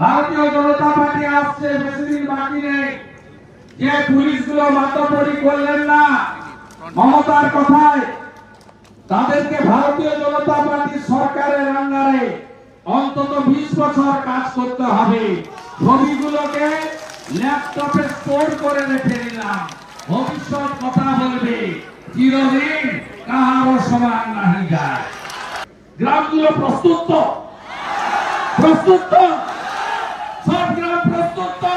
ভারতীয় জনতা পার্টি আসছে বেশি দিন বাকি নেই। যে পুলিশগুলো মাতাপরি করলেন না, মমতার কথায়, তাদেরকে ভারতীয় জনতা পার্টি সরকারের আন্ডারে অন্তত বিশ বছর কাজ করতে হবে। ছবিগুলোকে ল্যাপটপে স্টোর করে রেখে দিলাম। ভবিষ্যৎ কথা বলবে, চিরদিন কাহারও সমান নাহি যায়। গ্রামগুলো প্রস্তুত তো? প্রস্তুত তো? সব গ্রাম প্রস্তুত তো?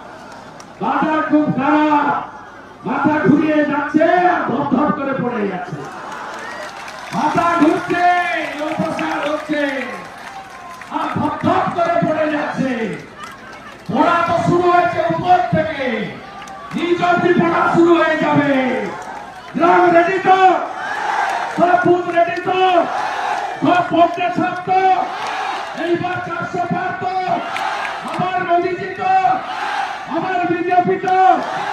বাজার খুব খারাপ। মাথা ঘুরিয়ে যাচ্ছে, আর ধর করে পড়ে যাচ্ছে। মাথা ঘুরছে লোকসার হচ্ছে, আর ধর করে পড়ে যাচ্ছে। পড়া তো শুরু হয়েছে উপর থেকে। নিজ অব্দি পড়া শুরু হয়ে যাবে। গ্রাম রেডি তো? সব বুথ রেডি তো? পড়তে সব তো? এইবার চারশো পার তো? আমার মোদিজি তো? আমার বিজেপি তো